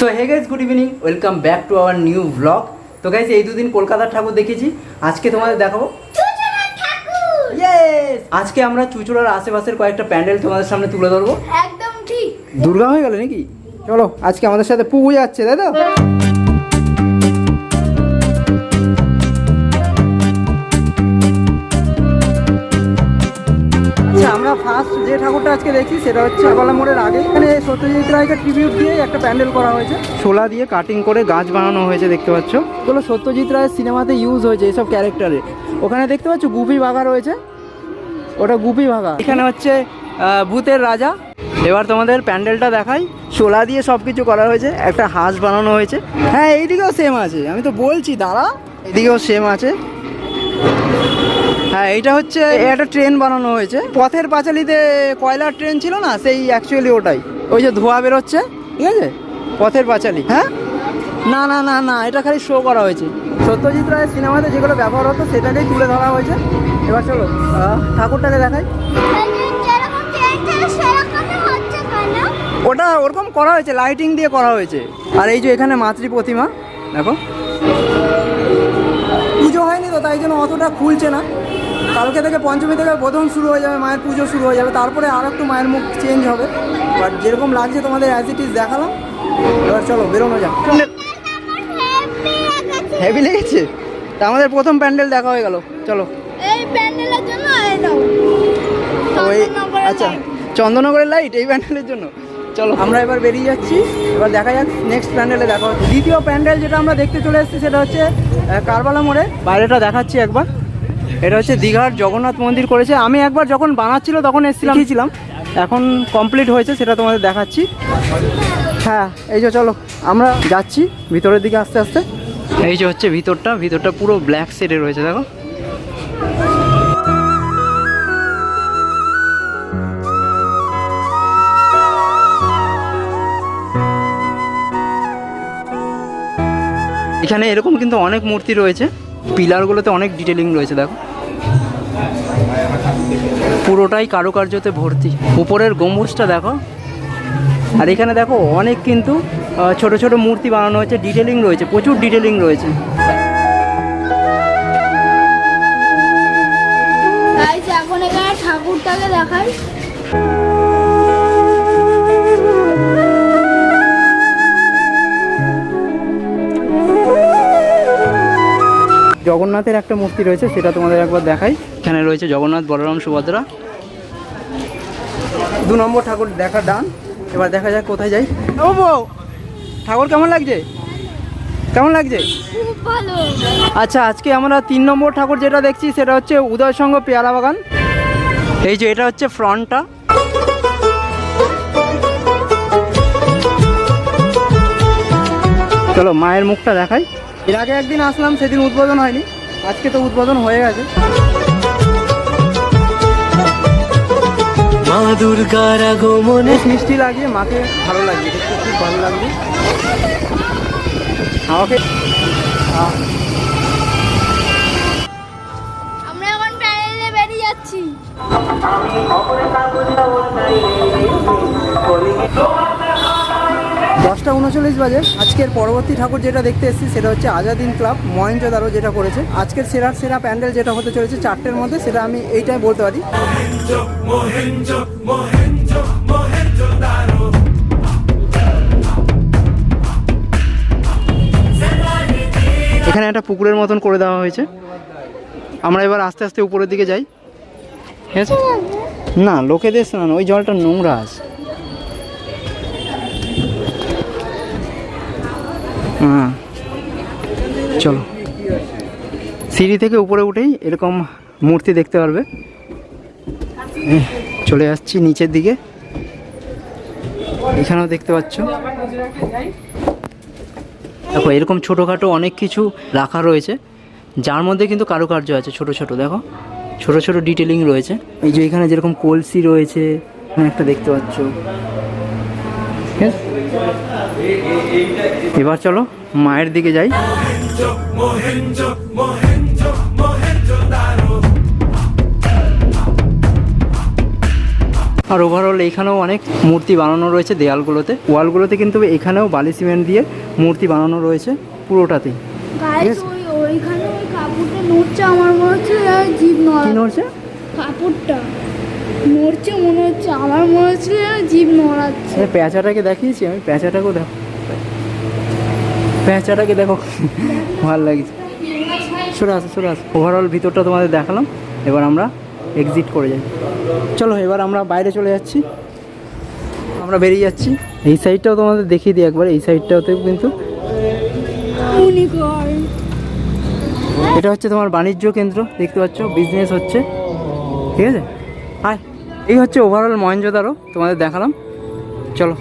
So hey guys good evening welcome back to our new blog তো guys এই দুদিন কলকাতার ঠাকুর দেখেছি। আজকে তোমাদের দেখাবো। আজকে আমরা চুচুড়ার আশেপাশের কয়েকটা প্যান্ডেল তোমাদের সামনে তুলে ধরবো। একদম ঠিক। দুর্গা হয়ে গেল নাকি? চলো আজকে আমাদের সাথে পুজো যাচ্ছে তাই তো? ফার্স্ট যে ঠাকুরটা আজকে দেখছি সেটা হচ্ছে আগলা মোড়ের আগে এখানে সত্যজিৎ রায়কে ট্রিবিউট দিয়ে একটা প্যান্ডেল করা হয়েছে। শোলা দিয়ে কাটিং করে গাছ বানানো হয়েছে দেখতে পাচ্ছ। এগুলো সত্যজিৎ রায়ের সিনেমাতে ইউজ হয়েছে এইসব ক্যারেক্টারে ওখানে দেখতে পাচ্ছ গুপি বাঘা রয়েছে। ওটা গুপি ভাগা। এখানে হচ্ছে ভূতের রাজা। এবার তোমাদের প্যান্ডেলটা দেখাই। শোলা দিয়ে সব কিছু করা হয়েছে। একটা হাঁস বানানো হয়েছে। হ্যাঁ এইদিকেও সেম আছে। আমি তো বলছি দাঁড়া। এদিকেও সেম আছে। হ্যাঁ এইটা হচ্ছে একটা ট্রেন বানানো হয়েছে। পথের পাঁচালিতে কয়লার ট্রেন ছিল না, সেই অ্যাকচুয়ালি ওটাই। ওই যে ধোঁয়া বেরোচ্ছে, ঠিক আছে? পথের পাঁচালি হ্যাঁ? না না না না, এটা খালি শো করা হয়েছে। সত্যজিৎ রায়ের সিনেমাতে যেগুলো ব্যবহার হতো সেটাকেই তুলে ধরা হয়েছে। এবার চলো ঠাকুরটাকে দেখাই। ওটা ওরকম করা হয়েছে লাইটিং দিয়ে করা হয়েছে। আর এই যে এখানে মাতৃ প্রতিমা, দেখো। পুজো হয়নি তো, তাই জন্য অতটা খুলছে না। কালকে থেকে পঞ্চমী থেকে বোধন শুরু হয়ে যাবে মায়ের পুজো শুরু হয়ে যাবে তারপরে আর একটু মায়ের মুখ চেঞ্জ হবে। বাট যেরকম লাগছে তোমাদের অ্যাজ ইট ইজ দেখালাম এবার চলো বেরোনো যাক। হেভি লেগেছে? তা আমাদের প্রথম প্যান্ডেল দেখা হয়ে গেল চলো। এই প্যান্ডেলের জন্য ওই আচ্ছা light। চন্দননগরের লাইট এই প্যান্ডেলের জন্য। চলো। আমরা এবার বেরিয়ে যাচ্ছি এবার দেখা যাক নেক্সট প্যান্ডেলে দেখা হচ্ছে। দ্বিতীয় প্যান্ডেল যেটা আমরা দেখতে চলে এসেছি সেটা হচ্ছে কারবালা মোড়ে। বাইরেটা দেখাচ্ছি একবার। এটা হচ্ছে দীঘার জগন্নাথ মন্দির করেছে। আমি একবার যখন বানাচ্ছিল তখন এসেছিলাম। ছিলাম এখন কমপ্লিট হয়েছে সেটা তোমাদের দেখাচ্ছি। হ্যাঁ এই যে চলো আমরা যাচ্ছি ভিতরের দিকে আস্তে আস্তে। এই যে হচ্ছে ভিতরটা ভিতরটা পুরো ব্ল্যাক শেডে রয়েছে দেখো। এখানে এরকম কিন্তু অনেক মূর্তি রয়েছে। পিলারগুলোতে অনেক ডিটেলিং রয়েছে, দেখো। পুরোটাই কারুকার্যতে ভর্তি। উপরের গম্বুজটা দেখো। আর এখানে দেখো অনেক কিন্তু ছোট ছোট মূর্তি বানানো হয়েছে ডিটেলিং রয়েছে, প্রচুর ডিটেলিং রয়েছে। ঠাকুরটাকে দেখাই। জগন্নাথের একটা মূর্তি রয়েছে সেটা তোমাদের একবার দেখাই। এখানে রয়েছে জগন্নাথ বলরাম সুভদ্রা। দু নম্বর ঠাকুর দেখা ডান। এবার দেখা যাক কোথায় যাই। ও ঠাকুর কেমন লাগছে? কেমন লাগছে? আচ্ছা আজকে আমরা তিন নম্বর ঠাকুর যেটা দেখছি সেটা হচ্ছে উদয় সঙ্গ পেয়ারা বাগান। এই যে এটা হচ্ছে ফ্রন্টটা। চলো মায়ের মুখটা দেখাই। এর আগে একদিন আসলাম সেদিন উদ্বোধন হয়নি। আজকে তো উদ্বোধন হয়ে গেছে। মা দুর্গার আগমনে মিষ্টি লাগিয়ে মাকে ভালো লাগছে দেখতে খুব ভালো লাগছে। আমাকে আমরা এখন প্যান্ডেলে বেরিয়ে যাচ্ছি। দশটা উনচল্লিশ বাজে। আজকের পরবর্তী ঠাকুর যেটা দেখতে এসেছি সেটা হচ্ছে আজাদিন ক্লাব মহেঞ্জোদারো যেটা করেছে। আজকের সেরার সেরা প্যান্ডেল যেটা হতে চলেছে চারটের মধ্যে, সেটা আমি এইটাই বলতে পারি। এখানে একটা পুকুরের মতন করে দেওয়া হয়েছে। আমরা এবার আস্তে আস্তে উপরের দিকে যাই। ঠিক আছে? না, লোকেদের স্নান ওই জলটা নোংরা আছে। হ্যাঁ। চলো। সিঁড়ি থেকে উপরে উঠেই এরকম মূর্তি দেখতে পারবে। চলে আসছি নিচের দিকে। এখানেও দেখতে পাচ্ছ। দেখো, এরকম ছোটোখাটো অনেক কিছু রাখা রয়েছে। যার মধ্যে কিন্তু কারুকার্য আছে, ছোট ছোট, দেখো। ছোট ছোট ডিটেলিং রয়েছে। এই যে এখানে যেরকম কলসি রয়েছে একটা দেখতে পাচ্ছ। ঠিক আছে? এবার চলো মায়ের দিকে যাই। আর ওভারঅল এইখানেও অনেক মূর্তি বানানো রয়েছে দেয়ালগুলোতে। ওয়ালগুলোতে কিন্তু এখানেও বালি সিমেন্ট দিয়ে মূর্তি বানানো রয়েছে পুরোটাতেই। কাপড়টা। আমার মনে হচ্ছে আমার মনে হচ্ছে জীব নড়াচ্ছে প্যাঁচাটাকে দেখিয়েছি আমি প্যাঁচাটাকেও দেখো। প্যাঁচাটাকে দেখো ভালো লাগছে। সরে আসো সরে আসো। ওভারঅল ভিতরটা তোমাদের দেখালাম এবার আমরা এক্সিট করে যাই। চলো এবার আমরা বাইরে চলে যাচ্ছি। আমরা বেরিয়ে যাচ্ছি। এই সাইডটাও তোমাদের দেখিয়ে দিই একবার এই সাইডটাতেও কিন্তু। এটা হচ্ছে তোমার বাণিজ্য কেন্দ্র দেখতে পাচ্ছ বিজনেস হচ্ছে। ঠিক আছে? হাই এই হচ্ছে ওভারঅল মহেন্দ্র মহেঞ্জোদারো তোমাদের দেখালাম। চলো।